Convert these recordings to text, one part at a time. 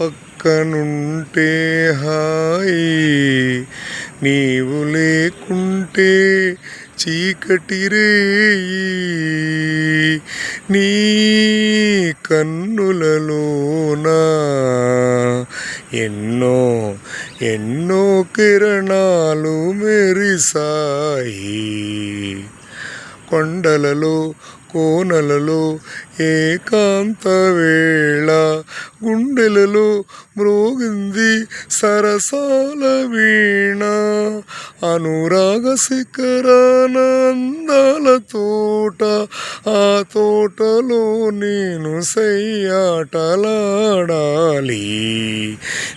పక్కనుంటే హాయి నీవు లేకుంటే చీకటి రేయి. నీ కన్నులలోనా ఎన్నో ఎన్నో కిరణాలు మెరిసాయి. కొండలలో కోనలలో ఏకాంత వేళ. గుండెలలో మ్రోగింది సరసాల వీణ. అనురాగ శిఖరాన అందాల తోట. ఆ తోటలో నేను సయ్యాటలాడాలి.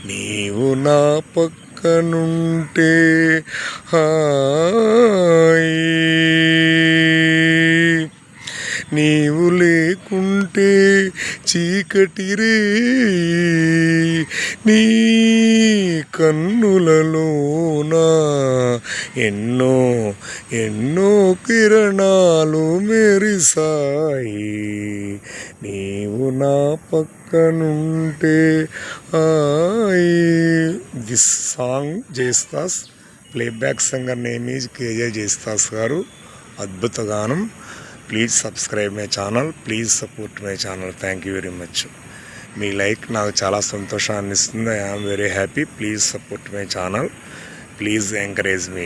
నీవు నా పక్కనుంటే హా నీవు లేకుంటే చీకటిరే. నీ కన్నులలోనా ఎన్నో ఎన్నో కిరణాలు మెరిసాయి నీవు నా పక్కనుంటే hi this song Yesudas playback singer name is K J Yesudas గారు. అద్భుత గానం. Please subscribe my channel please support my channel thank you very much me like నాకు చాలా సంతోషాన్ని ఇస్తుంది I am very happy please support my channel please encourage me